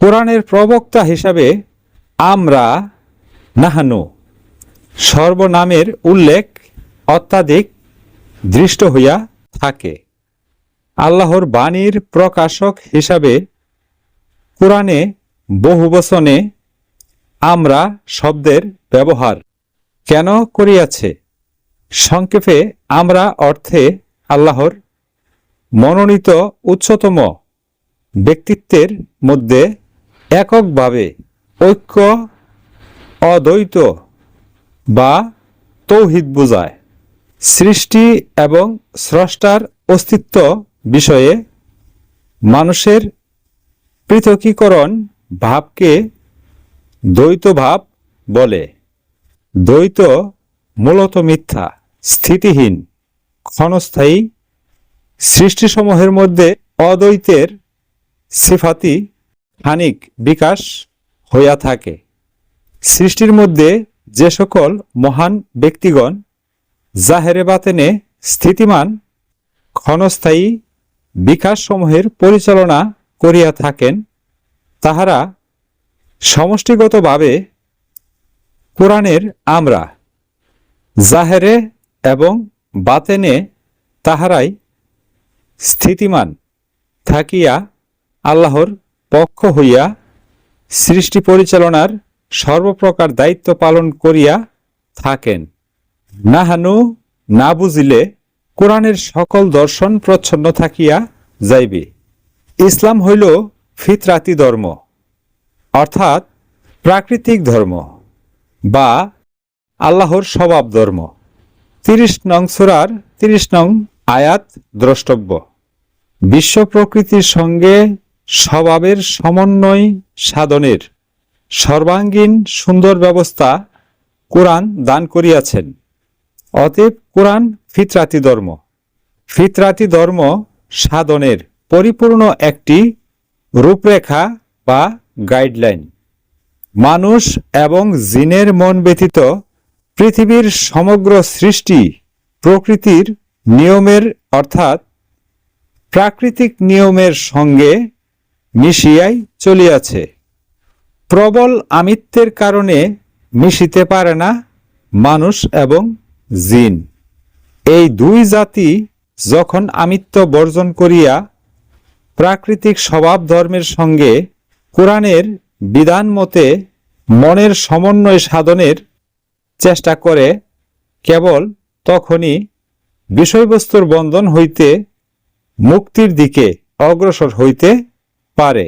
কোরআনের প্রবক্তা হিসাবে আমরা নাহানু সর্বনামের উল্লেখ অত্যাধিক দৃষ্ট হইয়া থাকে। আল্লাহর বাণীর প্রকাশক হিসাবে কোরআনে বহুবচনে আমরা শব্দের ব্যবহার কেন করিয়াছে? সংক্ষেপে আমরা অর্থে আল্লাহর মনোনীত উচ্চতম ব্যক্তিত্বের মধ্যে এককভাবে ঐক্য, অদ্বৈত বা তৌহিদ বোঝায়। সৃষ্টি এবং স্রষ্টার অস্তিত্ব বিষয়ে মানুষের পৃথকীকরণ ভাবকে দ্বৈত ভাব বলে। দ্বৈত মূলত মিথ্যা, স্থিতিহীন, ক্ষণস্থায়ী সৃষ্টিসমূহের মধ্যে অদ্বৈতের সিফাতি খানিক বিকাশ হইয়া থাকে। সৃষ্টির মধ্যে যে সকল মহান ব্যক্তিগণ জাহেরে বাতেনে স্থিতিমান, ক্ষণস্থায়ী বিকাশসমূহের পরিচালনা করিয়া থাকেন, তাহারা সমষ্টিগতভাবে কোরআনের আমরা। জাহেরে এবং বাতেনে তাহারাই স্থিতিমান, থাকিয়া আল্লাহর পক্ষ হইয়া সৃষ্টি পরিচালনার সর্বপ্রকার দায়িত্ব পালন করিয়া থাকেন। নাহানু না বুঝিলে কোরআনের সকল দর্শন প্রচ্ছন্ন থাকিয়া যাইবে। ইসলাম হইল ফিতরাতি ধর্ম, অর্থাৎ প্রাকৃতিক ধর্ম বা আল্লাহর স্বভাব ধর্ম। তিরিশ নং সুরার তিরিশ নং আয়াত দ্রষ্টব্য। বিশ্ব প্রকৃতির সঙ্গে স্বভাবের সমন্বয় সাধনের সর্বাঙ্গীন সুন্দর ব্যবস্থা কোরআন দান করিয়াছেন। অতএব কোরআন ফিতরাতি ধর্ম। ফিতরাতি ধর্ম সাধনের পরিপূর্ণ একটি রূপরেখা বা গাইডলাইন। মানুষ এবং জিনের মন ব্যতীত পৃথিবীর সমগ্র সৃষ্টি প্রকৃতির নিয়মের অর্থাৎ প্রাকৃতিক নিয়মের সঙ্গে মিশিয়াই চলিয়াছে। প্রবল আমিত্বের কারণে মিশিতে পারে না মানুষ এবং জিন। এই দুই জাতি যখন আমিত্ব বর্জন করিয়া প্রাকৃতিক স্বভাব ধর্মের সঙ্গে কোরআনের বিধান মতে মনের সমন্বয় সাধনের চেষ্টা করে, কেবল তখনই বিষয়বস্তুর বন্ধন হইতে মুক্তির দিকে অগ্রসর হইতে পারে